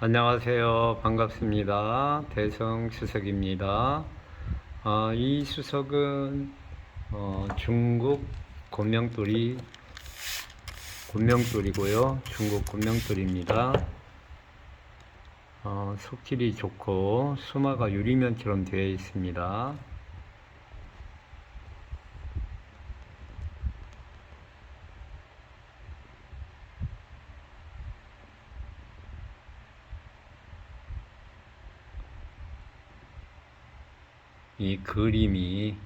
안녕하세요. 반갑습니다. 대성 수석입니다. 아, 이 수석은 어, 중국 곤명돌이 곤명돌이고요. 중국 곤명돌입니다. 어, 속질이 좋고 수마가 유리면처럼 되어 있습니다. 이 그림이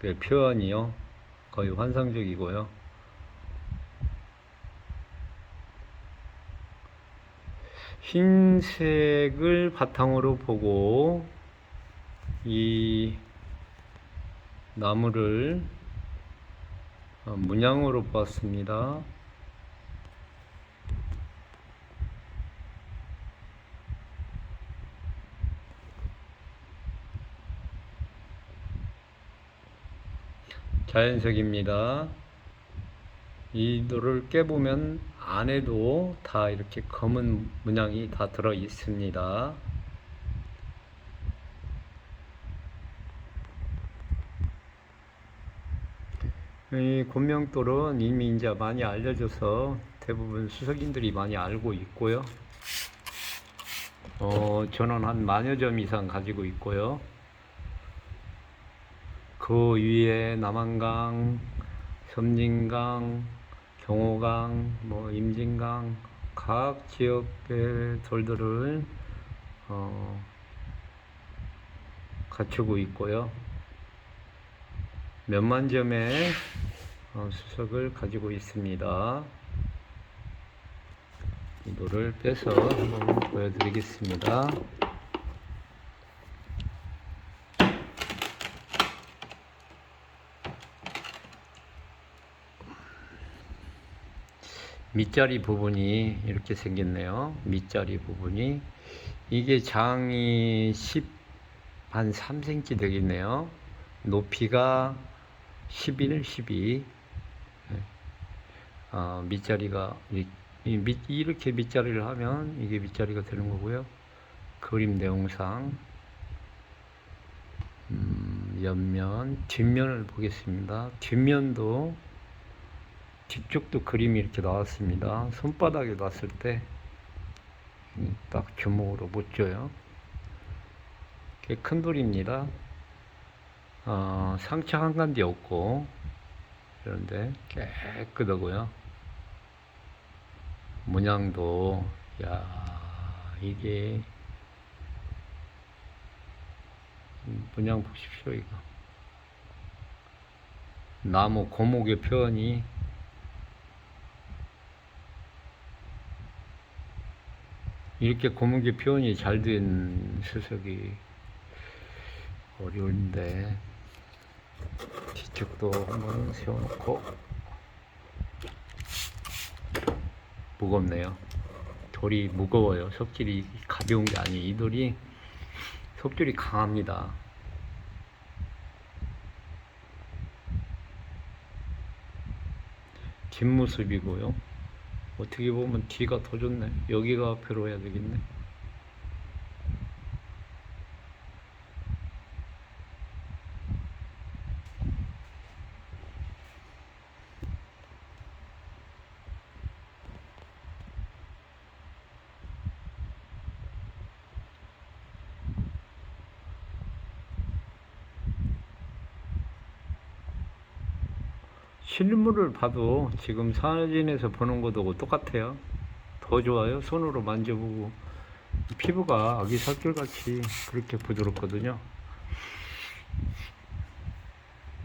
그 표현이요 거의 환상적이고요 흰색을 바탕으로 보고 이 나무를 어, 문양으로 보았습니다. 자연색입니다. 이 돌을 깨보면 안에도 다 이렇게 검은 문양이 다 들어 있습니다. 이 곤명돌은 이미 이제 많이 알려져서 대부분 수석인들이 많이 알고 있고요. 어, 저는 한 만여 점 이상 가지고 있고요. 그 위에 남한강, 섬진강, 경호강, 뭐 임진강 각 지역의 돌들을 어, 갖추고 있고요. 몇만 점의 어, 수석을 가지고 있습니다. 이 돌을 빼서 한번 보여드리겠습니다. 밑자리 부분이 이렇게 생겼네요. 밑자리 부분이 이게 장이 10, 한 3cm 되겠네요. 높이가 11, 12. 어, 밑자리가 이, 이렇게 밑자리를 하면 이게 밑자리가 되는 거고요. 그림 내용상 음, 옆면, 뒷면을 보겠습니다. 뒷면도 뒤쪽도 그림이 이렇게 나왔습니다. 손바닥에 놨을 때딱 주먹으로 못 줘요. 이게 큰 돌입니다. 어, 상처 한 간디 없고 그런데 깨끗하고요. 문양도 야 이게 문양 보십시오 이거 나무 고목의 표현이 이렇게 고목의 표현이 잘 된 수석이 어려운데 뒤쪽도 한번 세워놓고 무겁네요. 돌이 무거워요. 속질이 가벼운 게 아니에요. 이 돌이 속질이 강합니다. 뒷모습이고요. 어떻게 보면 뒤가 더 좋네. 여기가 앞으로 해야 되겠네. 봐도 지금 사진에서 보는 것하고 똑같아요. 더 좋아요. 손으로 만져보고 피부가 아기 살결같이 그렇게 부드럽거든요.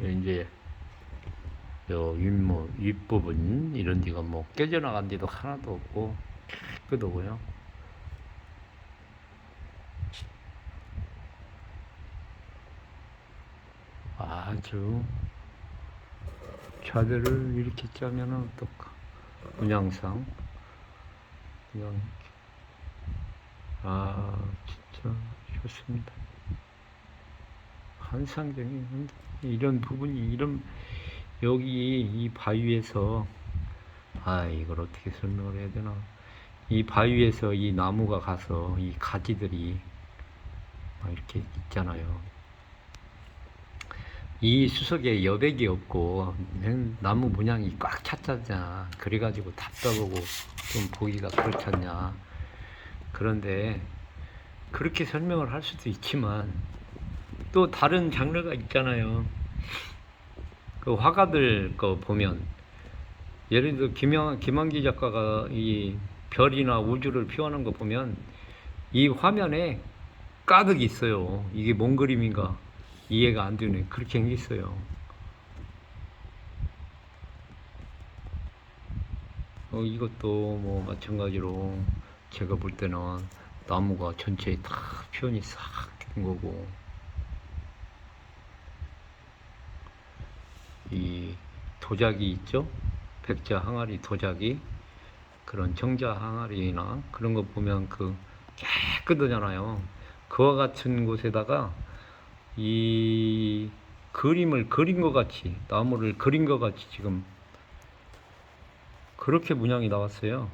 예, 이제 요 윗모 윗부분 이런 데가 뭐 깨져나간 데도 하나도 없고 깨끗하고요. 아주 자들을 이렇게 짜면은 어떨까? 문양상. 그냥, 아, 진짜 좋습니다. 환상적인, 이런 부분이, 이런, 여기 이 바위에서 아 이걸 어떻게 설명을 해야 되나 이 바위에서 이 나무가 가서 이 가지들이 막 이렇게 있잖아요 이 수석에 여백이 없고 맨 나무 문양이 꽉 찼잖아 그래가지고 답답하고 좀 보기가 그렇잖냐. 그런데 그렇게 설명을 할 수도 있지만 또 다른 장르가 있잖아요. 그 화가들 거 보면 예를 들어 김영, 김한기 작가가 이 별이나 우주를 표현한 거 보면 이 화면에 가득 있어요. 이게 뭔 그림인가 이해가 안 되네. 그렇게 생겼어요. 어, 이것도 뭐 마찬가지로 제가 볼 때는 나무가 전체에 다 표현이 싹 된 거고 이 도자기 있죠? 백자 항아리 도자기 그런 정자 항아리나 그런 거 보면 그 깨끗하잖아요. 그와 같은 곳에다가 이 그림을 그린 것 같이 나무를 그린 것 같이 지금 그렇게 문양이 나왔어요.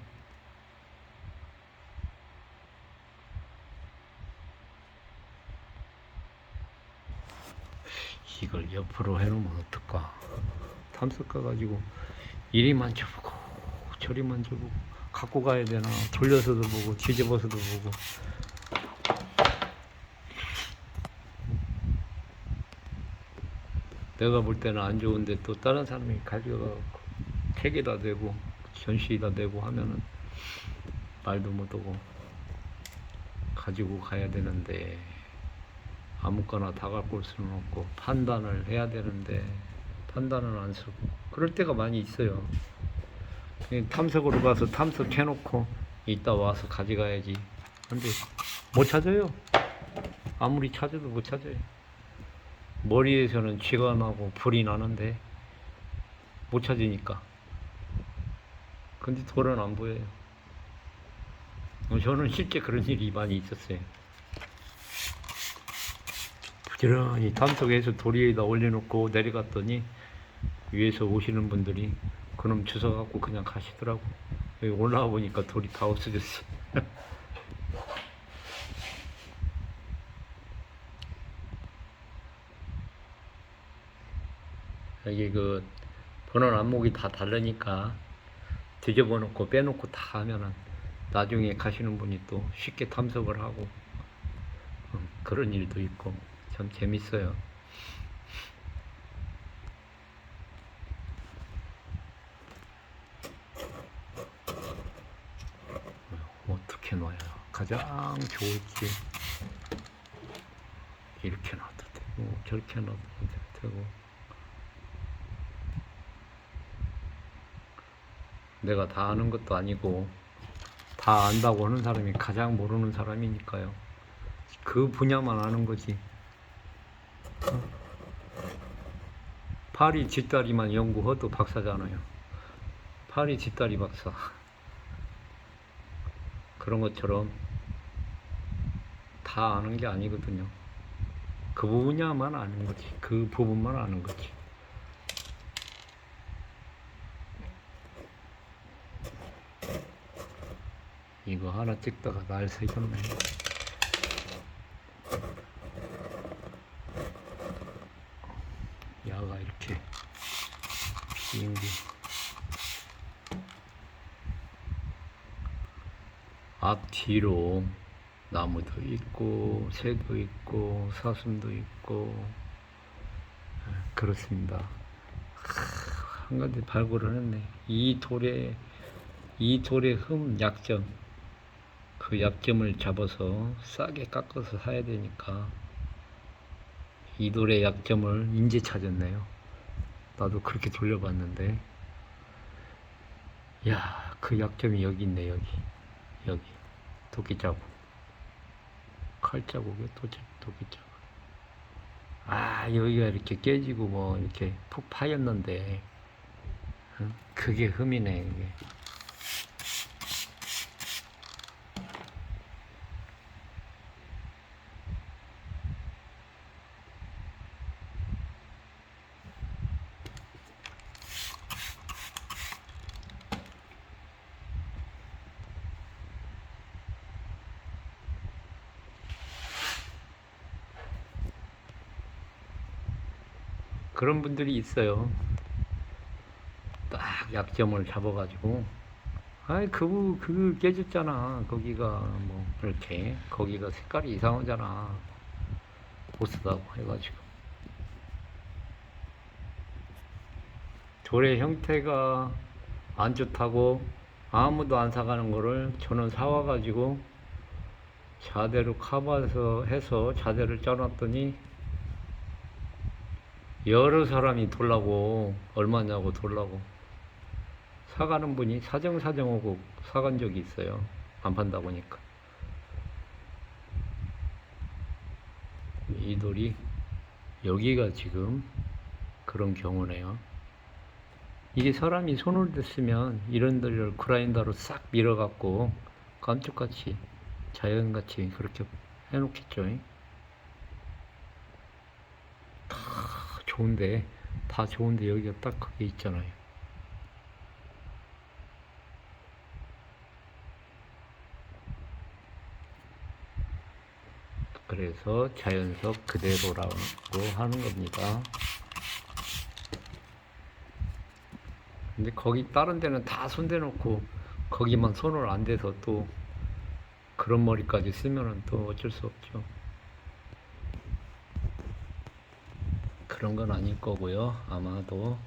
이걸 옆으로 해놓으면 어떨까? 탐석 가가지고 이리 만져보고 저리 만져보고 갖고 가야 되나 돌려서도 보고 뒤집어서도 보고 내가 볼 때는 안 좋은데 또 다른 사람이 가져가고 책에다 대고 전시에다 대고 하면은 말도 못하고 가지고 가야 되는데 아무거나 다 갖고 올 수는 없고 판단을 해야 되는데 판단을 안 쓰고 그럴 때가 많이 있어요. 탐색으로 가서 탐색해놓고 이따 와서 가져가야지. 근데 못 찾아요. 아무리 찾아도 못 찾아요. 머리에서는 쥐가 나고 불이 나는데 못 찾으니까. 근데 돌은 안 보여요. 어, 저는 실제 그런 일이 많이 있었어요. 부지런히 탐색해서 도리에다 올려놓고 내려갔더니 위에서 오시는 분들이 그놈 주워 갖고 그냥 가시더라고. 올라와 보니까 돌이 다 없어졌어. 여기 그 번원 안목이 다 다르니까 뒤집어 놓고 빼놓고 다 하면은 나중에 가시는 분이 또 쉽게 탐색을 하고 어, 그런 일도 있고 참 재밌어요. 어떻게 놔야 가장 좋을지 이렇게 놔도 되고 저렇게 놔도 되고 내가 다 아는 것도 아니고 다 안다고 하는 사람이 가장 모르는 사람이니까요 그 분야만 아는 거지 파리 뒷다리만 연구해도 박사잖아요 파리 뒷다리 박사 그런 것처럼 다 아는 게 아니거든요. 그 부분야만 아는 거지. 그 부분만 아는 거지. 이거 하나 찍다가 날 새겼네. 야가 이렇게 비행기. 앞뒤로 나무도 있고 새도 있고 사슴도 있고 예, 그렇습니다. 하, 한 가지 발굴을 했네. 이 돌의 이 돌의 흠 약점 그 약점을 잡아서 싸게 깎아서 사야 되니까 이 돌의 약점을 인제 찾았네요. 나도 그렇게 돌려봤는데 야, 그 약점이 여기 있네 여기. 여기 도끼 자국 칼 자국에 도끼 자국 아 여기가 이렇게 깨지고 뭐 이렇게 푹 파였는데 응? 그게 흠이네 이게 그런 분들이 있어요. 딱 약점을 잡아가지고. 아이 그거 그거 깨졌잖아. 거기가 뭐 이렇게. 거기가 색깔이 이상하잖아. 보스다고 해가지고. 돌의 형태가 안 좋다고 아무도 안 사가는 거를 저는 사와가지고 자대로 커버해서 해서 자대를 짜놨더니 여러 사람이 돌라고 얼마냐고 돌라고 사가는 분이 사정사정하고 사간 적이 있어요. 안 판다고 하니까. 이 돌이 여기가 지금 그런 경우네요. 이게 사람이 손을 댔으면 이런 돌을 그라인더로 싹 밀어갖고 깜짝같이 자연같이 그렇게 해놓겠죠. 좋은데 다 좋은데 여기가 딱 그게 있잖아요. 그래서 자연석 그대로라고 하는 겁니다. 근데 거기 다른 데는 다 손대 놓고 거기만 손을 안 대서 또 그런 머리까지 쓰면은 또 어쩔 수 없죠. 그런 건 아닐 거고요. 아마도.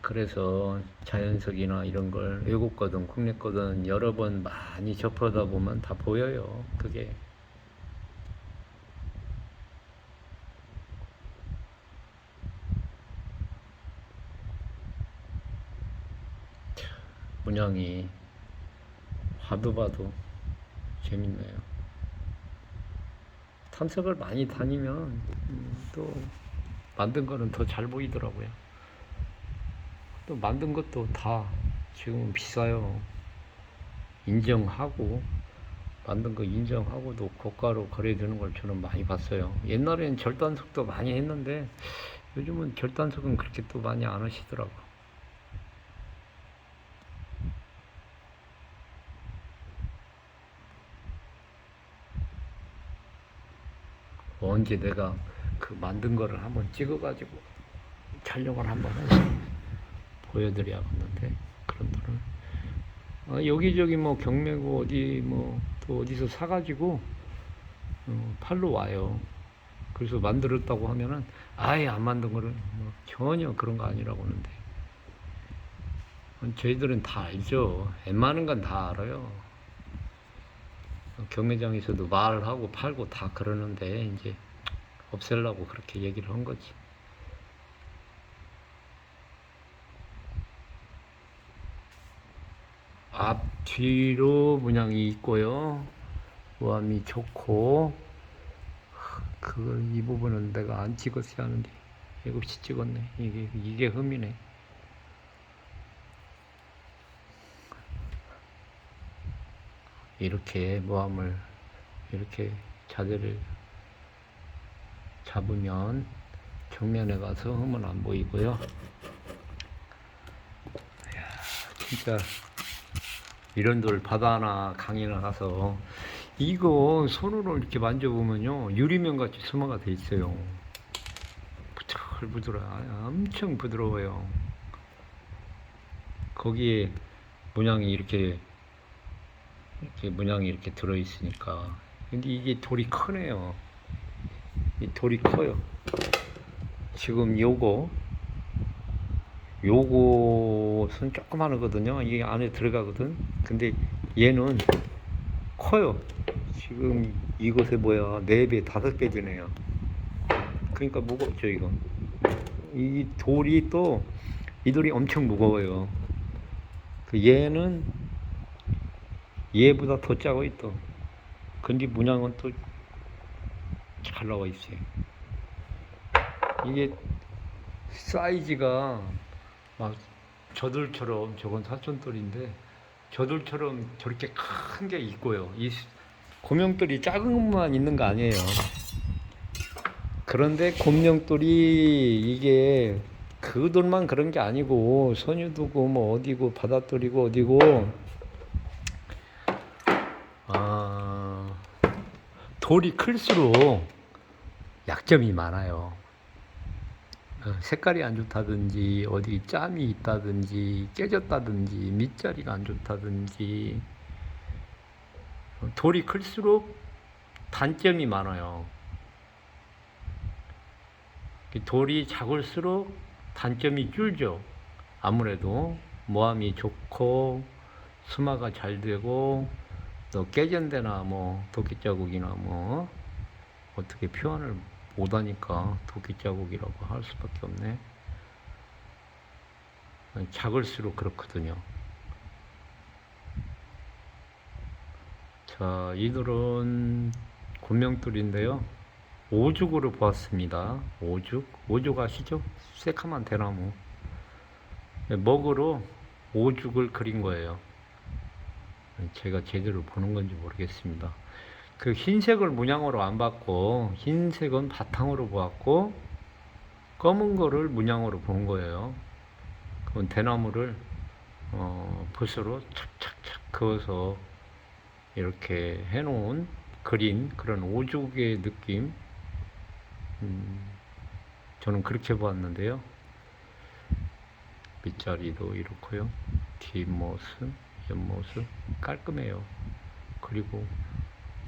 그래서 자연석이나 이런 걸 외국 거든 국내 거든 여러 번 많이 접하다 보면 다 보여요. 그게. 문양이 봐도 봐도 재밌네요. 탐색을 많이 다니면 음, 또 만든 거는 더 잘 보이더라고요. 또 만든 것도 다 지금 비싸요. 인정하고 만든 거 인정하고도 고가로 거래되는 걸 저는 많이 봤어요. 옛날엔 절단석도 많이 했는데 요즘은 절단석은 그렇게 또 많이 안 하시더라고. 언제 내가 그 만든 거를 한번 찍어가지고 촬영을 한번 해서 보여드려야겠는데 그런 거를 어, 여기저기 뭐 경매고 어디 뭐 또 어디서 사가지고 어, 팔로 와요. 그래서 만들었다고 하면은 아예 안 만든 거를 뭐 전혀 그런 거 아니라고 하는데 어, 저희들은 다 알죠. 웬만한 건 다 알아요. 경매장에서도 말하고 팔고 다 그러는데 이제 없애려고 그렇게 얘기를 한 거지. 앞 뒤로 문양이 있고요. 우암이 좋고 그걸 이 부분은 내가 안 찍었어야 하는데 일곱시 찍었네. 이게 이게 흠이네. 이렇게 모함을 이렇게 자세를 잡으면 정면에 가서 흠은 안 보이고요. 이야, 진짜 이런 돌 바다나 강이나 가서 이거 손으로 이렇게 만져보면요 유리면 같이 수마가 돼 있어요. 부들부들해, 엄청 부드러워요. 거기에 문양이 이렇게 이렇게 문양이 이렇게 들어 있으니까 근데 이게 돌이 크네요. 이 돌이 커요. 지금 요거 요것은 조금 하거든요. 이게 안에 들어가거든. 근데 얘는 커요. 지금 이것에 뭐야 네 배, 다섯 배 되네요. 그러니까 무겁죠 이거. 이 돌이 또 이 돌이 엄청 무거워요. 그 얘는 얘보다 더 작아 있어. 근데 문양은 또 잘 나와 있어요. 이게 사이즈가 막 저들처럼 저건 사촌돌인데 저들처럼 저렇게 큰 게 있고요. 이 고명돌이 작은 것만 있는 거 아니에요. 그런데 곰명돌이 이게 그 돌만 그런 게 아니고 선유도고 뭐 어디고 바닷돌이고 어디고 돌이 클수록 약점이 많아요. 어, 색깔이 안 좋다든지 어디 짬이 있다든지 깨졌다든지 밑자리가 안 좋다든지 어, 돌이 클수록 단점이 많아요. 이 돌이 작을수록 단점이 줄죠. 아무래도 모함이 좋고 수마가 잘 되고 또 깨진데나 뭐 도끼 자국이나 뭐 어떻게 표현을 못하니까 도끼 자국이라고 할 수밖에 없네. 작을수록 그렇거든요. 자, 이들은 곤명돌인데요. 오죽으로 보았습니다. 오죽. 오죽 아시죠? 새카만 대나무. 먹으로 오죽을 그린 거예요. 제가 제대로 보는 건지 모르겠습니다. 그 흰색을 문양으로 안 봤고, 흰색은 바탕으로 보았고, 검은 거를 문양으로 본 거예요. 그건 대나무를, 어, 붓으로 착착착 그어서 이렇게 해놓은 그린 그런 오죽의 느낌. 음, 저는 그렇게 보았는데요. 밑자리도 이렇고요. 뒷모습, 옆모습 깔끔해요. 그리고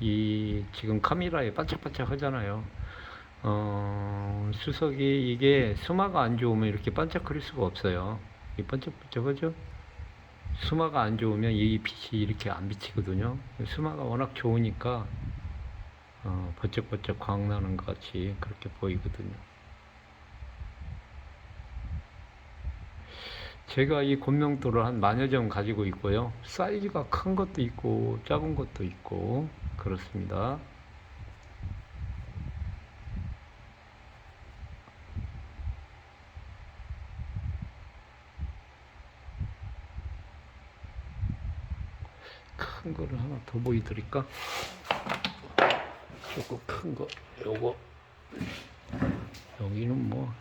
이 지금 카메라에 반짝반짝 하잖아요. 어, 수석이 이게 수마가 안 좋으면 이렇게 반짝거릴 수가 없어요. 이 반짝반짝하죠? 수마가 안 좋으면 이 빛이 이렇게 안 비치거든요. 수마가 워낙 좋으니까 어, 번쩍번쩍 광나는 것 같이 그렇게 보이거든요. 제가 이 곤명도를 한 만여 점 가지고 있고요. 사이즈가 큰 것도 있고 작은 것도 있고 그렇습니다. 큰 거를 하나 더 보여드릴까? 조금 큰 거, 요거. 여기는 뭐,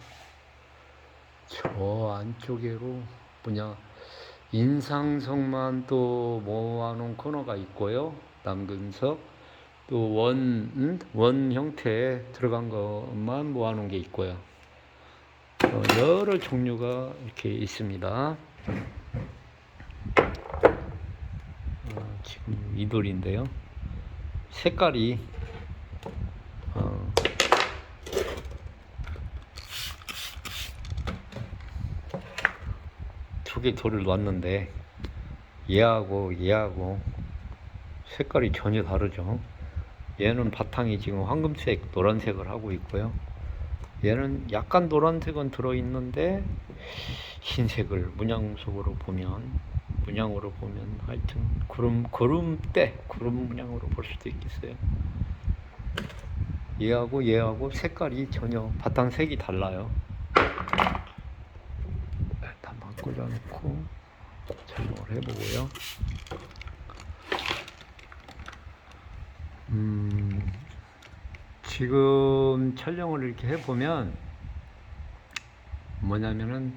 저 안쪽으로 뭐냐, 인상석만 또 모아놓은 코너가 있고요. 남근석. 또 원, 음? 원 형태에 들어간 것만 모아놓은 게 있고요. 어, 여러 종류가 이렇게 있습니다. 어, 지금 이돌인데요. 색깔이 두 개 돌을 놨는데 얘하고 얘하고 색깔이 전혀 다르죠. 얘는 바탕이 지금 황금색, 노란색을 하고 있고요. 얘는 약간 노란색은 들어있는데 흰색을 문양 속으로 보면 문양으로 보면 하여튼 구름 구름대 구름 문양으로 볼 수도 있겠어요. 얘하고 얘하고 색깔이 전혀 바탕 색이 달라요. 꽂아놓고 촬영을 해보고요. 음, 지금 촬영을 이렇게 해보면 뭐냐면은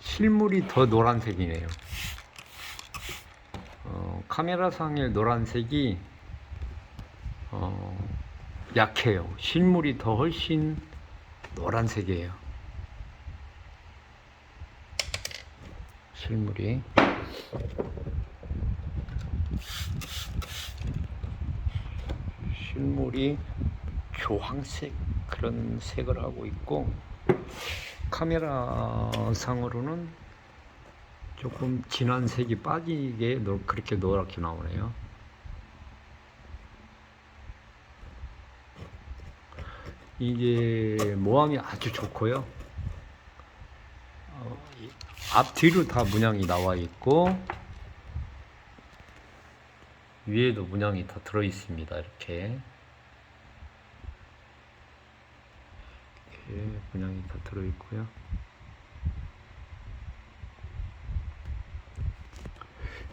실물이 더 노란색이네요. 어, 카메라상의 노란색이 어, 약해요. 실물이 더 훨씬 노란색이에요. 실물이 실물이 주황색 그런 색을 하고 있고 카메라 상으로는 조금 진한 색이 빠지게 노- 그렇게 노랗게 나오네요. 이게 모함이 아주 좋고요. 어, 이- 앞뒤로 다 문양이 나와 있고 위에도 문양이 다 들어 있습니다. 이렇게 이렇게 문양이 다 들어 있고요.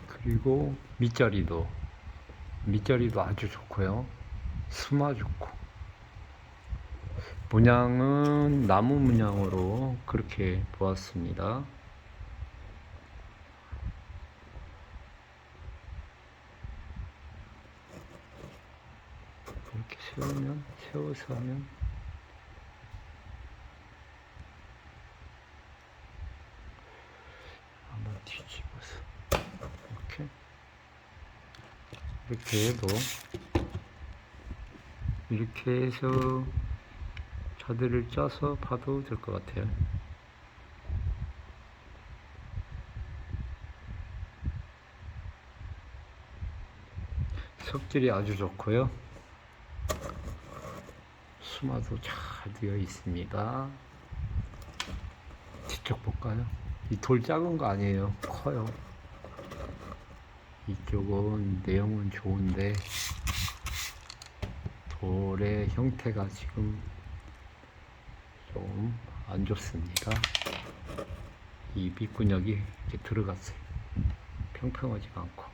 그리고 밑자리도 밑자리도 아주 좋고요. 수마 좋고 문양은 나무 문양으로 그렇게 보았습니다. 세워서 하면 한번 뒤집어서 이렇게 이렇게 해도 이렇게 해서 자들을 짜서 봐도 될 것 같아요. 석질이 아주 좋고요. 수마도 잘 되어 있습니다. 뒤쪽 볼까요? 이 돌 작은 거 아니에요. 커요. 이쪽은 내용은 좋은데 돌의 형태가 지금 좀 안 좋습니다. 이 밑근육이 이렇게 들어갔어요. 평평하지가 않고.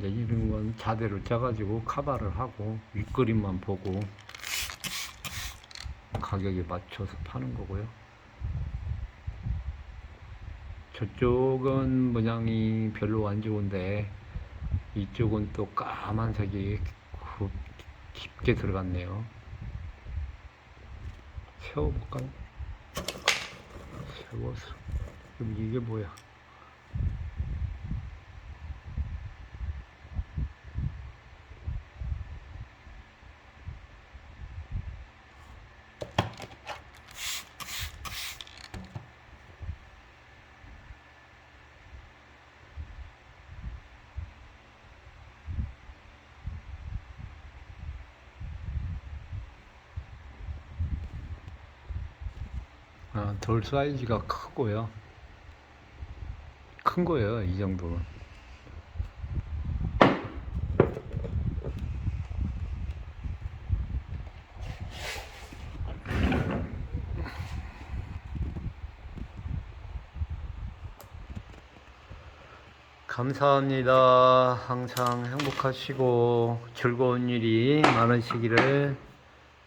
이제 이런 건 자대로 짜가지고 카바를 하고 윗그림만 보고 가격에 맞춰서 파는 거고요. 저쪽은 모양이 별로 안 좋은데 이쪽은 또 까만색이 굽- 깊게 들어갔네요. 세워볼까요? 세워서 그럼 이게 뭐야? 아, 돌 사이즈가 크고요. 큰 거예요, 이 정도는. 감사합니다. 항상 행복하시고 즐거운 일이 많으시기를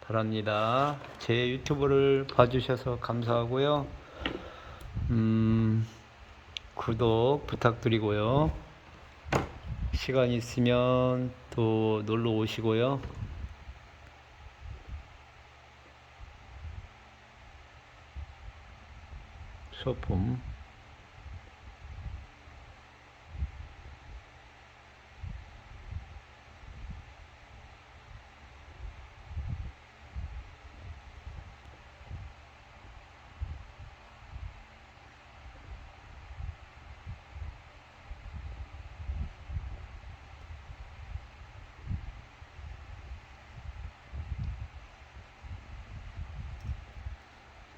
바랍니다. 제 유튜브를 봐주셔서 감사하고요. 음, 구독 부탁드리고요. 시간 있으면 또 놀러 오시고요. 소품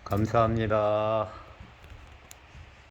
감사합니다.